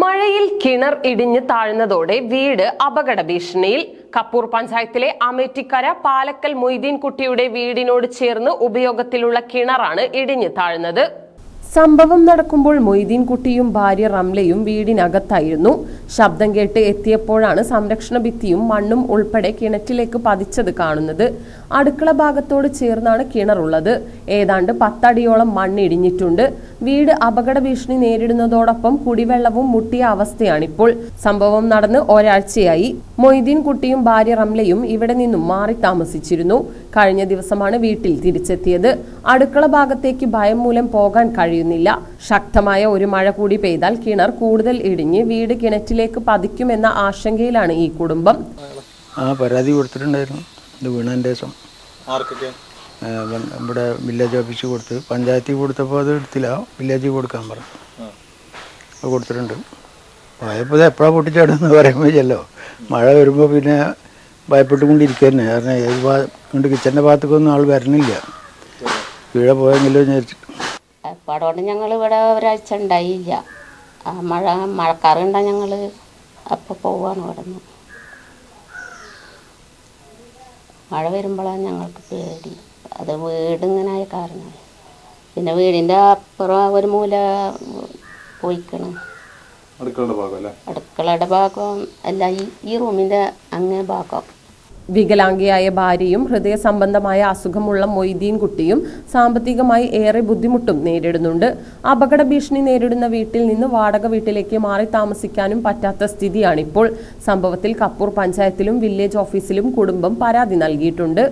മഴയിൽ കിണർ ഇടിഞ്ഞ് താഴ്ന്നതോടെ വീട് അപകട ഭീഷണിയിൽ. കപ്പൂർ പഞ്ചായത്തിലെ അമേറ്റിക്കര പാലക്കൽ മൊയ്തീൻ കുട്ടിയുടെ വീടിനോട് ചേർന്ന് ഉപയോഗത്തിലുള്ള കിണറാണ് ഇടിഞ്ഞ് താഴ്ന്നത്. സംഭവം നടക്കുമ്പോൾ മൊയ്തീൻ കുട്ടിയും ഭാര്യ റംലയും വീടിനകത്തായിരുന്നു. ശബ്ദം കേട്ട് എത്തിയപ്പോഴാണ് സംരക്ഷണ ഭിത്തിയും മണ്ണും ഉൾപ്പെടെ കിണറ്റിലേക്ക് പതിച്ചത് കാണുന്നത്. അടുക്കള ഭാഗത്തോട് ചേർന്നാണ് കിണറുള്ളത്. ഏതാണ്ട് പത്തടിയോളം മണ്ണിടിഞ്ഞിട്ടുണ്ട് വീട് അപകട ഭീഷണി നേരിടുന്നതോടൊപ്പം കുടിവെള്ളവും മുട്ടിയ അവസ്ഥയാണിപ്പോൾ. സംഭവം നടന്ന് ഒരാഴ്ചയായി. മൊയ്തീൻ കുട്ടിയും ഭാര്യ റംലയും ഇവിടെ നിന്നും മാറി താമസിച്ചിരുന്നു. കഴിഞ്ഞ ദിവസമാണ് വീട്ടിൽ തിരിച്ചെത്തിയത്. അടുക്കള ഭാഗത്തേക്ക് ഭയം മൂലം പോകാൻ കഴിയുന്നില്ല. ശക്തമായ ഒരു മഴ കൂടി പെയ്താൽ കിണർ കൂടുതൽ ഇടിഞ്ഞ് വീട് കിണറ്റിലേക്ക് പതിക്കുമെന്ന ആശങ്കയിലാണ് ഈ കുടുംബം. ആ പരാതി കൊടുത്തിട്ടുണ്ടായിരുന്നു. ഇത് വീണതിന്റെ ദിവസം ഇവിടെ വില്ലേജ് ഓഫീസിൽ കൊടുത്ത്. പഞ്ചായത്തിൽ കൊടുത്തപ്പോൾ അത് എടുത്തില്ല. വില്ലേജിൽ കൊടുക്കാൻ പറഞ്ഞു. അത് കൊടുത്തിട്ടുണ്ട്. പോയപ്പോൾ ഇത് എപ്പോഴാണ് പൊട്ടിച്ചാടുന്ന് പറയുമ്പോൾ ചെല്ലോ മഴ വരുമ്പോൾ പിന്നെ ഭയപ്പെട്ടുകൊണ്ടിരിക്കുക തന്നെ കാരണം ഏത് ഭാ കൊണ്ട് കിച്ചന്റെ ഭാഗത്തേക്കൊന്നും ആൾ വരണില്ല. വീഴ പോയെങ്കിലും വിചാരിച്ചു. അപ്പാടോട് ഞങ്ങൾ ഇവിടെ ഒരാഴ്ച ഉണ്ടായില്ല. ആ മഴ മഴക്കാറുണ്ടാ ഞങ്ങൾ അപ്പോൾ പോവാണ് ഇവിടെ നിന്ന് മഴ വരുമ്പോഴാണ് ഞങ്ങൾക്ക് പേടി. അത് വീട് ഇങ്ങനെ ആയ കാരണം. പിന്നെ വീടിന്റെ അപ്പുറം ഒരു മൂല പോയിക്കണം. അടുക്കളുടെ ഭാഗം അല്ലേ? അടുക്കളയുടെ ഭാഗം അല്ല ഈ ഈ റൂമിന്റെ അങ്ങേ ഭാഗം. വികലാംഗിയായ ഭാര്യയും ഹൃദയ സംബന്ധമായ അസുഖമുള്ള മൊയ്തീൻ കുട്ടിയും സാമ്പത്തികമായി ഏറെ ബുദ്ധിമുട്ടും നേരിടുന്നുണ്ട്. അപകട ഭീഷണി നേരിടുന്ന വീട്ടിൽ നിന്ന് വാടക വീട്ടിലേക്ക് മാറി താമസിക്കാനും പറ്റാത്ത സ്ഥിതിയാണിപ്പോൾ. സംഭവത്തിൽ കപ്പൂർ പഞ്ചായത്തിലും വില്ലേജ് ഓഫീസിലും കുടുംബം പരാതി നൽകിയിട്ടുണ്ട്.